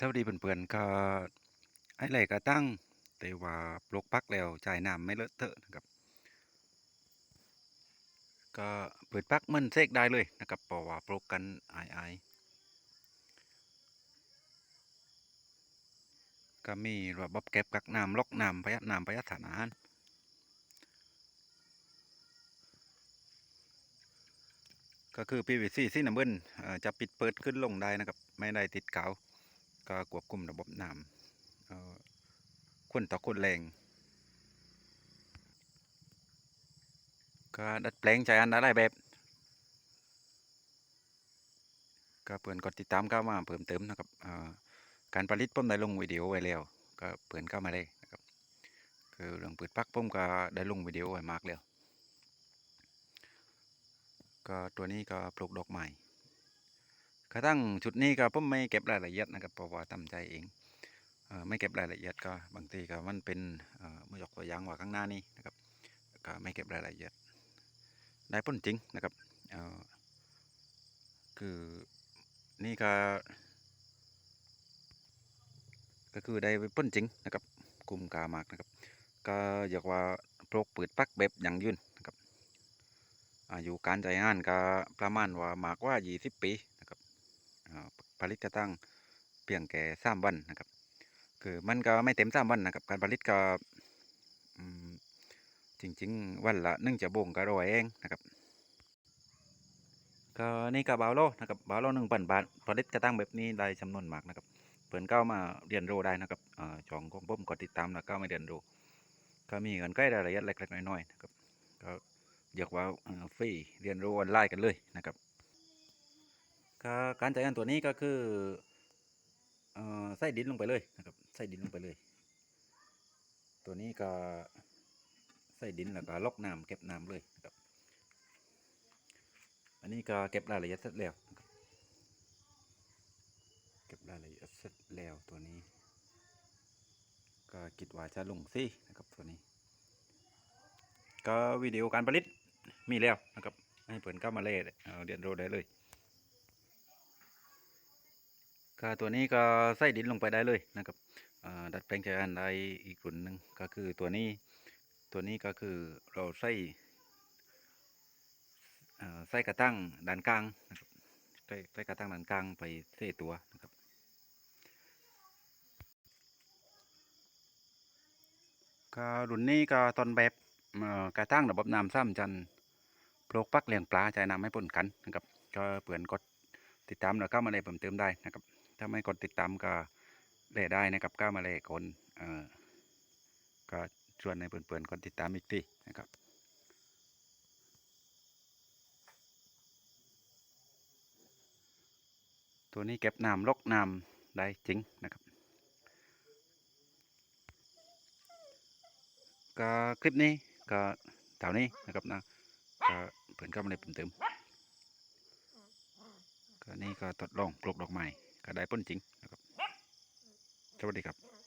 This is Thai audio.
สวัสดีเพื่อนๆก็ไอ้ไหลก็ตั้ง แต่ว่าปลกปักแล้วจ่ายน้ำไม่เลอะเทอะนะครับ ก็เปิดปักมันเซกได้เลยนะครับเพราะว่าปลกกันไอายอก็มีระบบเก็บกักน้ำล็อกน้ำประหยัดน้ำประหยัดสารอาหารก็คือ PVC สีน้ำเงินจะปิดเปิดขึ้นลงได้นะครับ ไม่ได้ติดกาว ก็ควบคุมระบบน้ำคนต่อคนแรงก็ดัดแปลงใจอันได้หลายแบบก็เพื่อนกดติดตามเข้ามาเพิ่มเติมนะครับการผลิตผมได้ลงวิดีโอไว้แล้วก็เพื่อนเข้ามาเลยนะครับคือเรื่องปิดปักผมก็ได้ลงวิดีโอไว้มากแล้วก็ตัวนี้ก็ปลูกดอกไม้ กระทั่งชุดนี้ก็ผมไม่เก็บรายละเอียดนะครับเพราะว่าตั้งใจเองเอไม่เก็บรายละเอียดก็บางทีก็มันเป็นเมือยกตัวอย่างว่าข้างหน้านี้นะครับก็ไม่เก็บรายละเอียด ได้ผลจริงนะครับคือนี่ก็ ก็คือได้ผลจริงนะครับกลุ่มกามากนะครับ ก็อยากว่าปลูกปืดปักแบบยั่งยืนนะครับอายุการใช้งานก็ประมาณว่ามากว่า 20 ปีนะครับอ่า ผลิตกระทั่งเพียงแค่สามวันนะครับ คือมันก็ไม่เต็มสามวันนะครับ การผลิตก็จริง ๆ วันละหนึ่งจะบ่งก็ร้อยเองนะครับก็นี่ก็บาโลนะครับบาโลหนึ่งพันบาทผลิตกระตั้งแบบนี้ได้จำนวนมากนะครับเพื่อนก็มาเรียนรู้ได้นะครับอ่าช่องของผมกดติดตามแล้วก็มาเรียนรู้ก็มีเงินใกล้รายละเอียดเล็กๆน้อยๆนะครับก็อยากว่าฟรีเรียนรู้ออนไลน์กันเลยนะครับ การจ่ายเงินตัวนี้ก็คือออใส่ดินลงไปเลยนะครับใส่ดินลงไปเลย ตัวนี้ก็ใส่ดินแล้วก็ล็อกน้ำเก็บน้ำเลยนะครับ อันนี้ก็เก็บรายละเอียดเสร็จแล้วเก็บรายละเอียดเสร็จแล้วตัวนี้ ก็คิดว่าจะลงซี่นะครับตัวนี้ ก็วิดีโอการผลิตมีแล้วนะครับ ให้เปิดเข้ามาเล่เอาเรียนรู้ได้เลย ก็ตัวนี้ก็ใส่ดินลงไปได้เลยนะครับดัดแปลงใจอันได้อีกรุ่นหนึ่งก็คือตัวนี้ตัวนี้ก็คือเราใส่ใส่กระตั้งด้านกลางนะครับใส่ใส่กระตั้งด้านกลางไปเสตัวนะครับก็รุ่นนี้ก็ตอนแบบกระตั้งระบบน้ำซ้ำจันโปลูกปักเลี้ยงปลาใจน้ำไม่ปนกันนะครับก็เปลื่อนกดติดตามแล้วก็มาเลยเพิ่มเติมได้นะครับ ถ้าไม่กดติดตามก็เล่ได้นะครับก็มาเลยคนเออก็ชวนในเพื่อนๆกดติดตามอีกทีนะครับตัวนี้เก็บน้ำลกน้ำได้จริงนะครับก็คลิปนี้ก็เท่านี้นะครับนะก็เพื่อนก็มาเลยเพิ่มเติมก็นี่ก็ทดลองปลูกดอกไม้ ก็ได้ผลจริงนะครับสวัสดีครับ